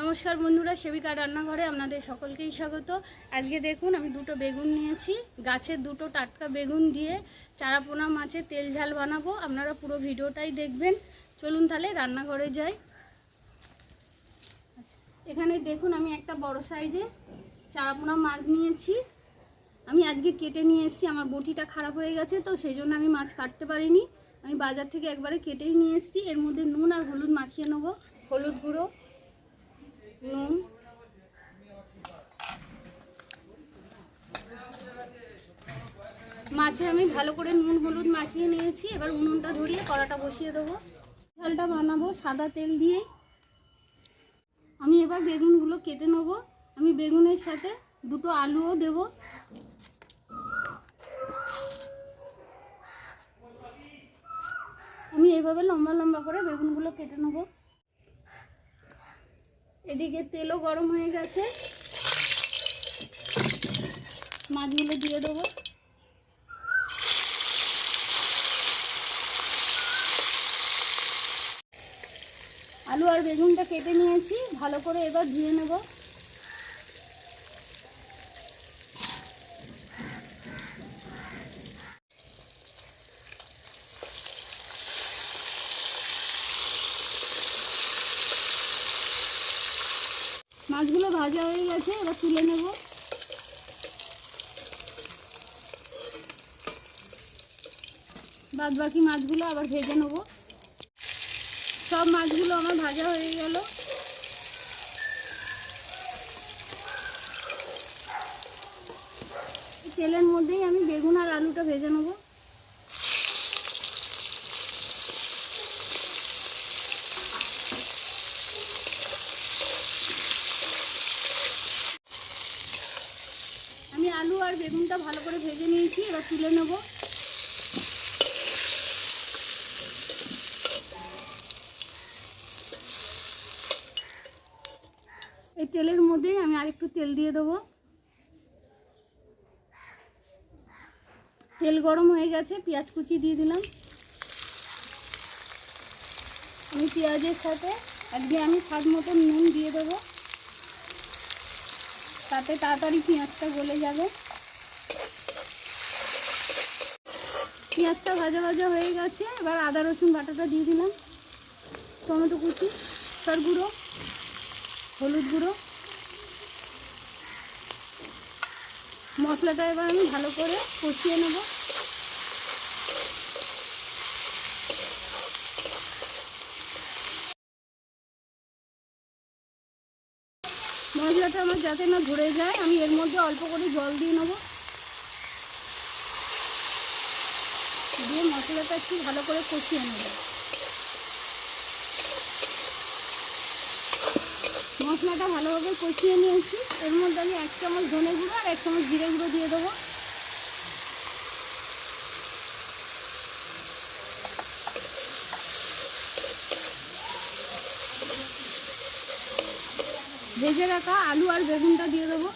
নমস্কার বন্ধুরা সেবিকা রান্নাঘরে আপনাদের সকলকেই স্বাগত। আজকে দেখুন আমি দুটো বেগুন নিয়েছি। গাছের দুটো টাটকা বেগুন দিয়ে চারাপোনা মাছের তেল ঝাল বানাবো। আপনারা পুরো ভিডিওটাই দেখবেন। চলুন তাহলে রান্নাঘরে যাই। আচ্ছা, এখানে দেখুন আমি একটা বড় সাইজে চারাপোনা মাছ নিয়েছি। আমি আজকে কেটে নিয়ে এসেছি আমার বটিটা খারাপ হয়ে গেছে তো সেই জন্য আমি মাছ কাটতে পারিনি। আমি বাজার থেকে একবারে কেটেই নিয়ে এসেছি। এর মধ্যে নুন আর হলুদ মাখিয়ে নেব। হলুদ গুঁড়ো নুন। মাছে আমি ভালো করে নুন, হলুদ মাখিয়ে নিয়েছি। এবার উনুনটা ধরিয়ে কড়াটা বসিয়ে দেবো। ঝালটা বানাবো সাদা তেল দিয়ে। আমি এবার বেগুনগুলো কেটে নেব। আমি বেগুনের সাথে দুটো আলুও দেব। আমি এইভাবে লম্বা লম্বা করে বেগুনগুলো কেটে নেব। এদিকে তেলও গরম হয়ে গেছে। মাছগুলো দিয়ে দেবো। আলু আর বেগুনটা কেটে নিয়েছি। ভালো করে এবার ধুয়ে নেব। মাছগুলো ভাজা হয়ে গেছে, এবার তুলে নেব। বাদ বাকি মাছগুলো আবার ভেজে নেব। সব মাছগুলো আমার ভাজা হয়ে গেল। তেলের মধ্যেই আমি বেগুন আর আলুটা ভেজে নেব আমি আলু আর বেগুনটা ভালো করে ভেজে নিয়েছি, এবার তুলে নেব। এই তেলের মধ্যেই আমি আরেকটু তেল দিয়ে দেবো। তেল গরম হয়ে গেছে, পেঁয়াজ কুচি দিয়ে দিলাম। আমি পেঁয়াজের সাথে একদিন আমি স্বাদ মতো নুন দিয়ে দেবো। তাতে তাড়াতাড়ি পেঁয়াজটা গলে যাবে। পেঁয়াজটা ভাজা ভাজা হয়ে গেছে। এবার আদা, রসুন বাটাটা দিয়ে দিলাম। টমেটো কুচি সর গুঁড়ো, হলুদ গুঁড়ো। মশলাটা এবার আমি ভালো করে কষিয়ে নেব। মশলাটা আমার যাতে না ঘুরে যায়, আমি এর মধ্যে অল্প করে জল দিয়ে নেব। দিয়ে মশলাটা একটু ভালো করে কষিয়ে নেব। মশলাটা ভালোভাবে কষিয়ে নিয়েছি। এর মধ্যে আমি এক চামচ ধনে গুঁড়ো আর এক চামচ জিরে গুঁড়ো দিয়ে দেবো। ভেজে রাখা আলু আর বেগুনটা দিয়ে দেবো।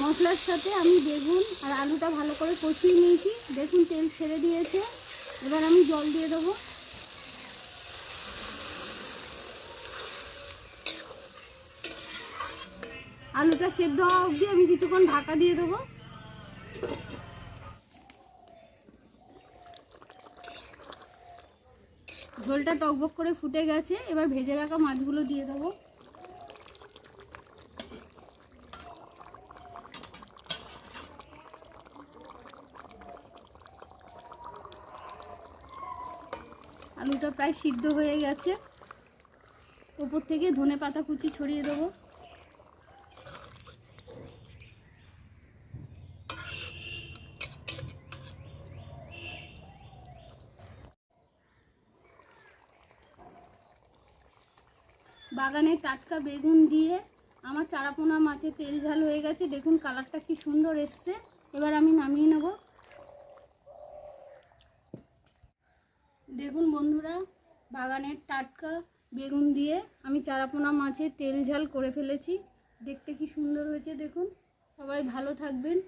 মশলার সাথে আমি বেগুন আর আলুটা ভালো করে কষিয়ে নিয়েছি। দেখুন তেল ছেড়ে দিয়েছে। এবার আমি জল দিয়ে দেবো। আলুটা সেদ্ধ হওয়া অবধি আমি কিছুক্ষণ ঢাকা দিয়ে দেবো। ঝোলটা টকবক করে ফুটে গেছে, এবার ভেজে রাখা মাছগুলো দিয়ে দেবো। আলুটা প্রায় সিদ্ধ হয়ে গেছে। ওপর থেকে ধনে পাতা কুচি ছড়িয়ে দেবো। বাগানের টাটকা বেগুন দিয়ে আমার চারাপোনা মাছের তেল ঝাল হয়ে গেছে। দেখুন কালারটা কি সুন্দর এসছে। এবার আমি নামিয়ে নেব। দেখুন বন্ধুরা বাগানের টাটকা বেগুন দিয়ে আমি চারাপোনা মাছের তেল ঝাল করে ফেলেছি। দেখতে কি সুন্দর হয়েছে, দেখুন। সবাই ভালো থাকবেন।